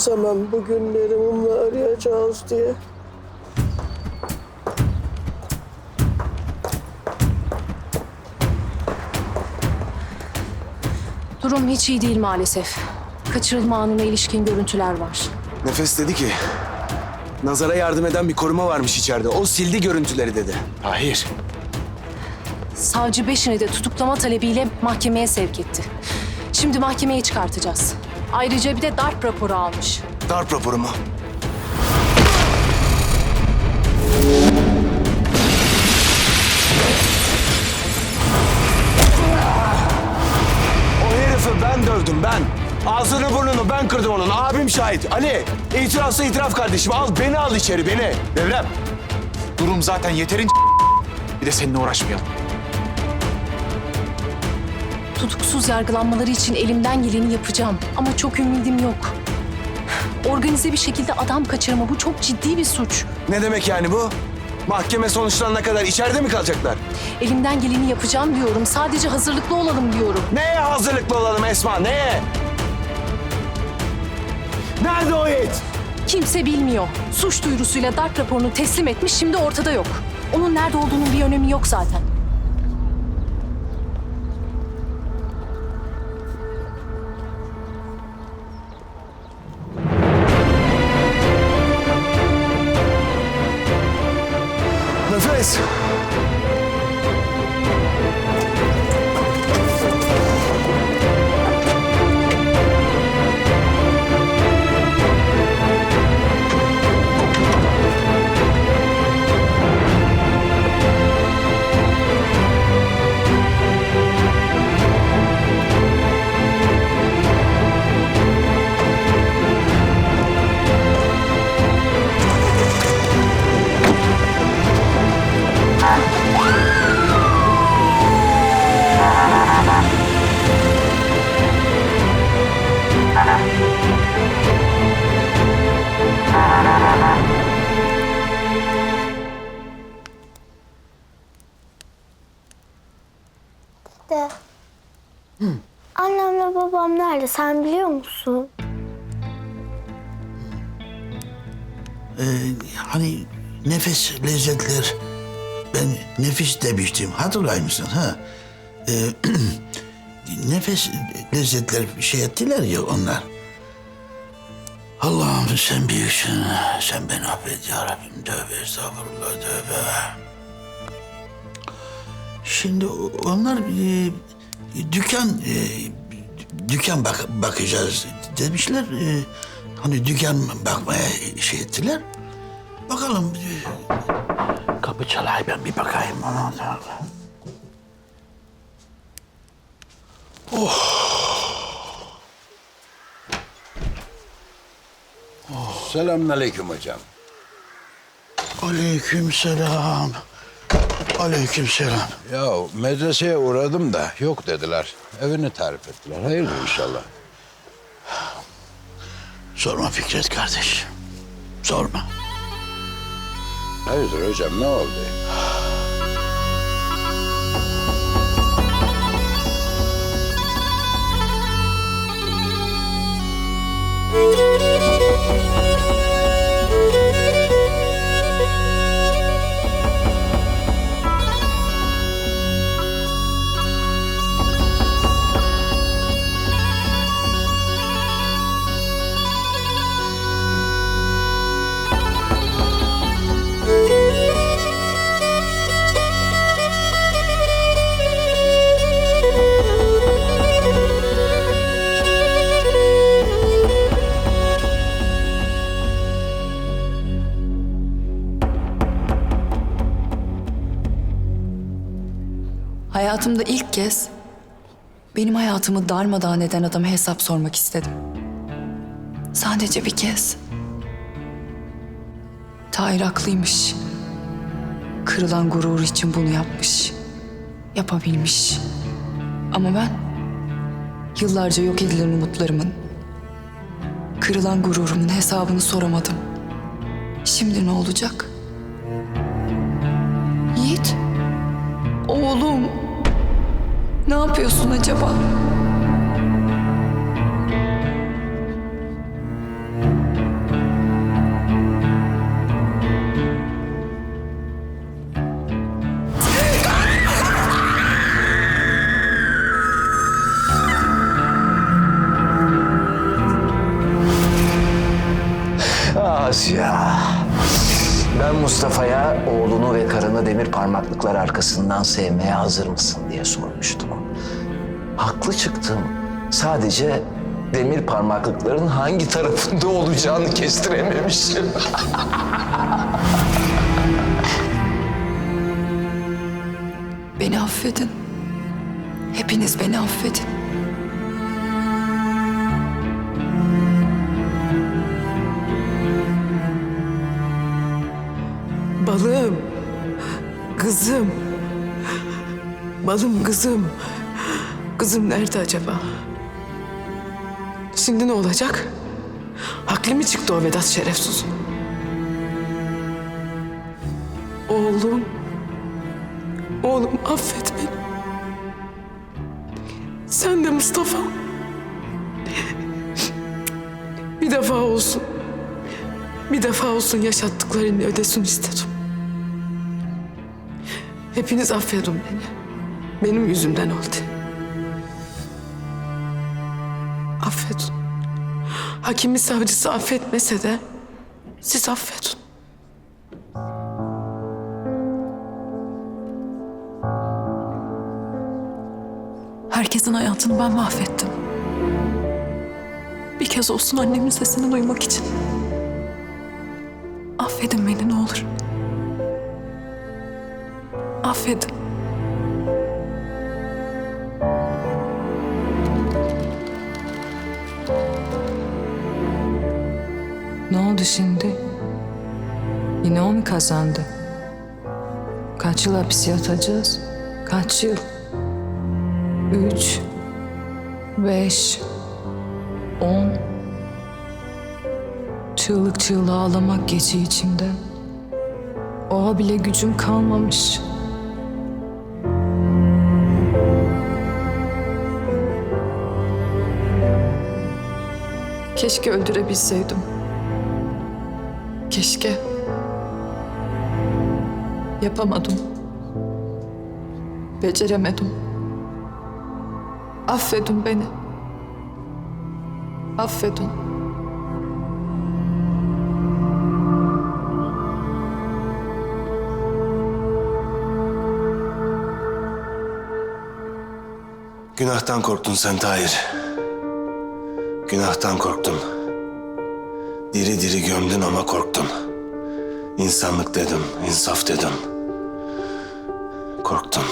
zaman bu günleri mumla arayacağız diye. Durum hiç iyi değil maalesef. Kaçırılma anına ilişkin görüntüler var. Nefes dedi ki... Nazar'a yardım eden bir koruma varmış içeride. O sildi görüntüleri dedi. Hayır. Savcı Beşin'i de tutuklama talebiyle mahkemeye sevk etti. Şimdi mahkemeye çıkartacağız. Ayrıca bir de darp raporu almış. Darp raporu mu? O herifi ben dövdüm ben. Ağzını burnunu ben kırdım onun. Abim şahit. Ali itirafsa itiraf kardeşim. Al beni al içeri beni. Devrem. Durum zaten yeterince bir de seninle uğraşmayalım. Tutuksuz yargılanmaları için elimden geleni yapacağım. Ama çok ümidim yok. Organize bir şekilde adam kaçırma bu çok ciddi bir suç. Ne demek yani bu? Mahkeme sonuçlanana kadar içeride mi kalacaklar? Elimden geleni yapacağım diyorum. Sadece hazırlıklı olalım diyorum. Neye hazırlıklı olalım Esma? Neye? Nerede o it? Kimse bilmiyor. Suç duyurusuyla darp raporunu teslim etmiş şimdi ortada yok. Onun nerede olduğunun bir önemi yok zaten. Sen biliyor musun? Ee, hani nefes lezzetler ben nefis demiştim hatırlar mısın ha? Ee, nefes lezzetler şey ettiler ya onlar. Allah'ım sen büyüksün. Sen beni affet ya Rabbim. Tövbe estağfurullah tövbe. Şimdi onlar e, dükkan e, dükkan bak, bakacağız demişler. E, hani dükkan bakmaya şey ettiler. Bakalım. e, Kapı çalay ben bir bakayım ona. Selamünaleyküm hocam. Aleyküm selam. Aleyküm selam. Ya medreseye uğradım da yok dediler. Evini tarif ettiler. Hayırdır inşallah. Sorma Fikret kardeş. Sorma. Hayırdır hocam ne oldu? Hayatımda ilk kez benim hayatımı darmadağın eden adama hesap sormak istedim. Sadece bir kez. Tahir haklıymış. Kırılan gururu için bunu yapmış. Yapabilmiş. Ama ben yıllarca yok edilen umutlarımın, kırılan gururumun hesabını soramadım. Şimdi ne olacak? Oğlum. Ne yapıyorsun acaba? Ah, Asya. Mustafa'ya oğlunu ve karını demir parmaklıklar arkasından sevmeye hazır mısın diye sormuştum. Haklı çıktım. Sadece demir parmaklıkların hangi tarafında olacağını kestirememişim. Beni affedin. Hepiniz beni affedin. Balım. Kızım. Balım kızım. Kızım nerede acaba? Şimdi ne olacak? Haklı mı çıktı o Vedat şerefsiz? Oğlum. Oğlum affet beni. Sen de Mustafa. Bir defa olsun. Bir defa olsun yaşattıklarını ödesin istedim. Hepiniz affedin beni. Benim yüzümden oldu. Affedin. Hakimi savcısı affetmese de siz affedin. Herkesin hayatını ben mahvettim. Bir kez olsun annemin sesini duymak için. Affedin beni ne olur. Affedin. Ne oldu şimdi? Yine o mu kazandı? Kaç yıl hapis yatacağız? Kaç yıl? Üç, beş, on. Çığlık çığlığa ağlamak geçiyor içimden. Oha bile gücüm kalmamış. Keşke öldürebilseydim. Keşke. Yapamadım. Beceremedim. Affedin beni. Affedin. Günahtan korktun sen Tahir. Günahtan korktun. Diri diri gömdün ama korktun. İnsanlık dedim, insaf dedim. Korktun.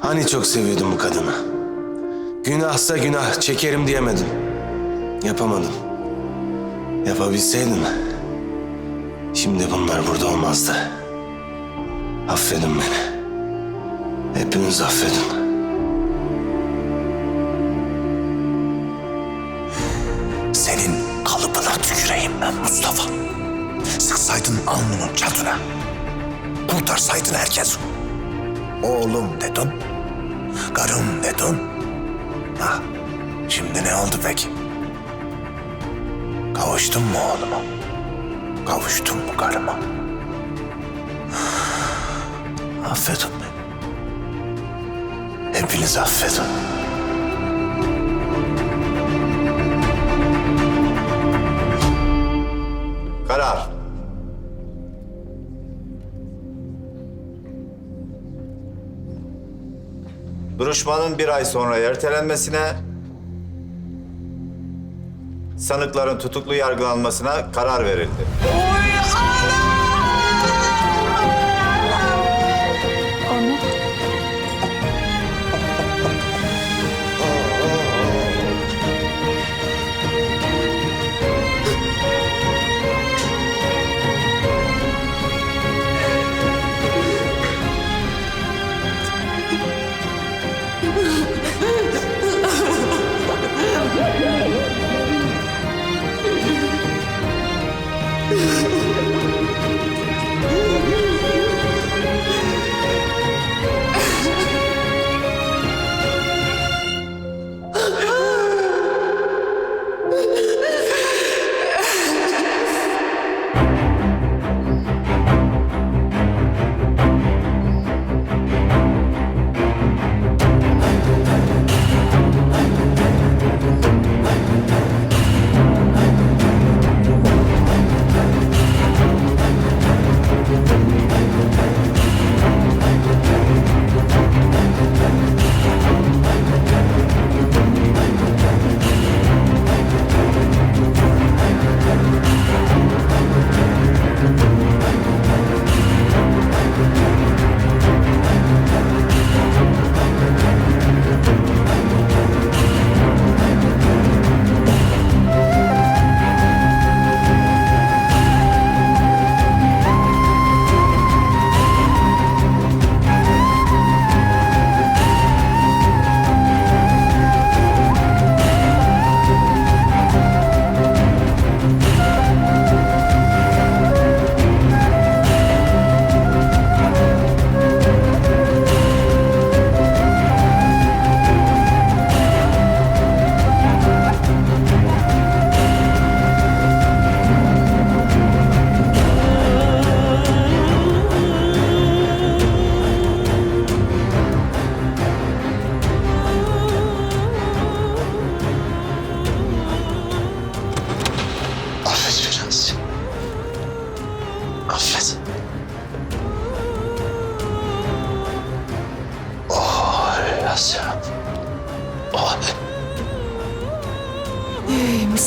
Hani çok seviyordun bu kadını. Günahsa günah, çekerim diyemedin. Yapamadın. Yapabilseydin. Şimdi bunlar burada olmazdı. Affedin beni. Hepiniz affedin. Senin kalıbına tüküreyim ben Mustafa. Sıksaydın alnının çatına. Kurtarsaydın herkes. Oğlum dedin. Karım dedin. Ha, şimdi ne oldu peki? Kavuştun mu oğluma? Kavuştun mu karıma? Affedin beni. Hepiniz affedin. Karar. Duruşmanın bir ay sonra ertelenmesine, sanıkların tutuklu yargılanmasına karar verildi. biraz. 哈。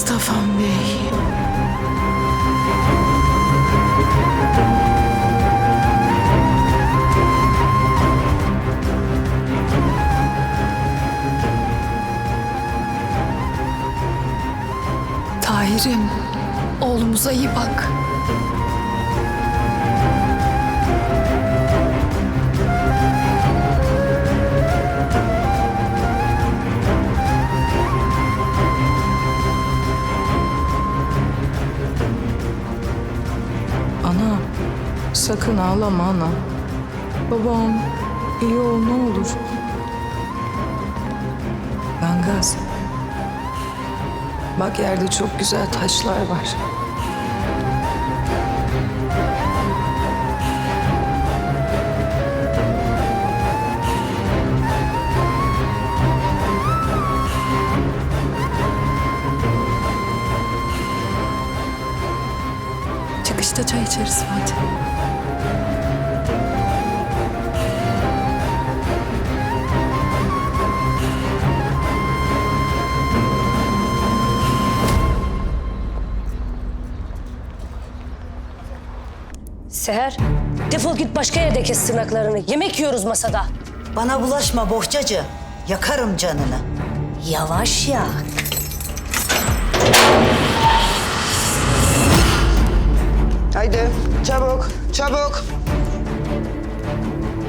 Mustafa'm Bey. Tahir'im, oğlumuza iyi bak. Sakın ağlama ana. Babam, iyi ol ne olur. Yangaz. Bak yerde çok güzel taşlar var. Çıkışta çay içeriz Fatih. Seher, defol git başka yerde kes tırnaklarını. Yemek yiyoruz masada. Bana bulaşma bohçacı. Yakarım canını. Yavaş yak. Haydi çabuk çabuk.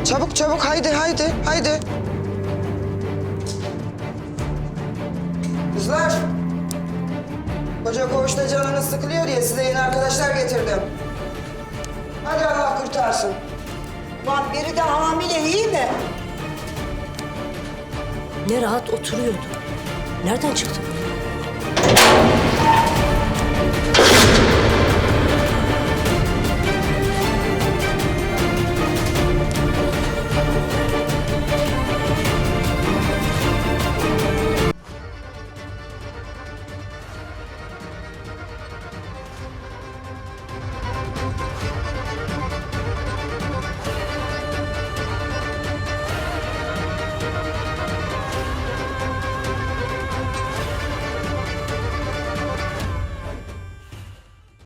Çabuk çabuk haydi haydi haydi. Kızlar. Koca koğuşta canınız sıkılıyor diye size yeni arkadaşlar getirdim. Hadi Allah kurtarsın. Lan biri de hamile iyi mi? Ne rahat oturuyordu. Nereden çıktı?